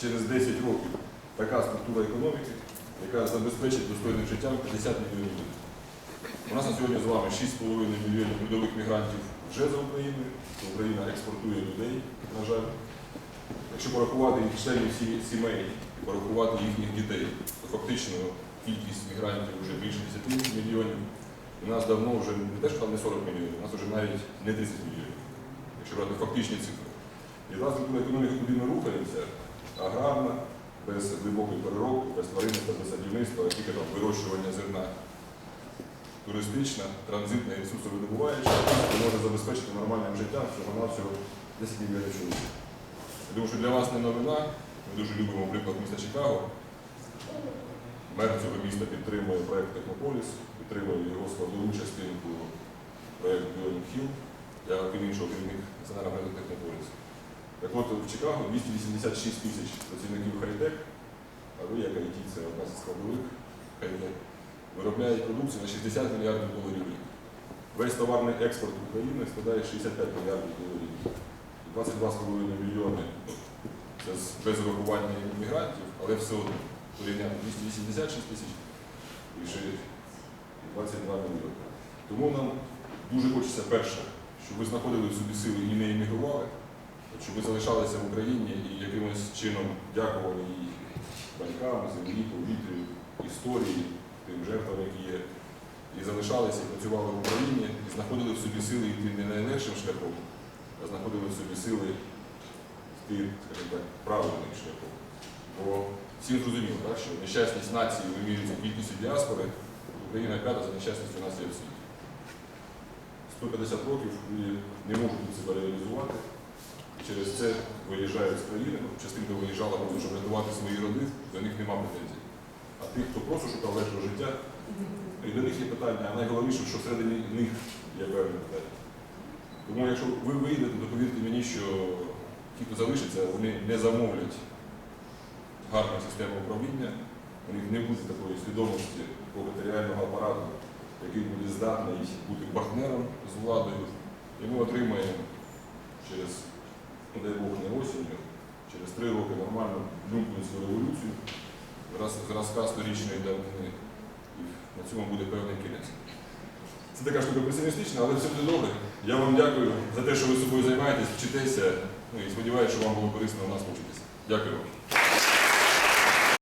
через 10 років така структура економіки, яка забезпечить достойним життям 50 мільйонів людей. У нас на сьогодні з вами 6,5 мільйонів трудових мігрантів вже за Україною. Україна експортує людей, на жаль. Якщо порахувати їх членів сімей порахувати їхніх дітей, то фактично кількість мігрантів вже більше 10 мільйонів. У нас давно вже не те, що там не 40 мільйонів, у нас вже навіть не 30 мільйонів, якщо брати фактичні цифри. І та структура економіки, куди ми рухаємося, аграрна, без глибокої переробки, без тваринництва, без садівництва, тільки там вирощування зерна. Туристична, транзитна і ресурсовидобуваюча, може забезпечити нормальним життям всього-навсього 10 мільйонів чоловік. Думаю, що для вас не новина. Ми дуже любимо приклад міста Чикаго. Мер цього міста підтримує проект Технополіс, підтримує його складову частинку проект Біонік Хіл. Я крім іншого керівник національного проекту Технополіс. От в Чикаго 286 тисяч працівників хай-тек, а ви як IT, це одна з складових хай-тек, виробляють продукцію на 60 мільярдів доларів рік. Весь товарний експорт України складає 65 мільярдів доларів. рік. 22,5 мільйони це без врахування мігрантів, але все одно порівняти 286 тисяч і ще 22 мільйони. Тому нам дуже хочеться перше, щоб ви знаходили в собі сили і не емігрували, щоб ви залишалися в Україні і якимось чином дякували їй батькам, землі, повітрю, історії, тим жертвам, які є, і залишалися, і працювали в Україні, і знаходили в собі сили йти не найлегшим шляхом, а знаходили в собі сили йти, скажімо так, правильним шляхом. Бо всім зрозуміло, так, що нещасність нації вимірюється кількістю діаспори, Україна п'ята за нещасністю нації в світі. 150 років люди не можуть себе реалізувати. Через це виїжджають з країни. Ну, частинка виїжджала, тому щоб рятувати свої роди, до них нема претензій. А тих, хто просто шукав легшого життя, і до них є питання, а найголовніше, що всередині них є певні питання. Тому якщо ви виїдете, то повірте мені, що ті, хто залишиться, вони не замовлять гарну систему управління, у них не буде такої свідомості пролетаріального апарату, який буде здатний бути партнером з владою, і ми отримаємо ну дай Бог, не осінню, через три роки нормальну свою революцію, раз, зразка сторічної давнини. І на цьому буде певний кінець. Це така штука песимістична, але все буде добре. Я вам дякую за те, що ви собою займаєтесь, вчитеся, ну і сподіваюся, що вам було корисно у нас вчитися. Дякую вам.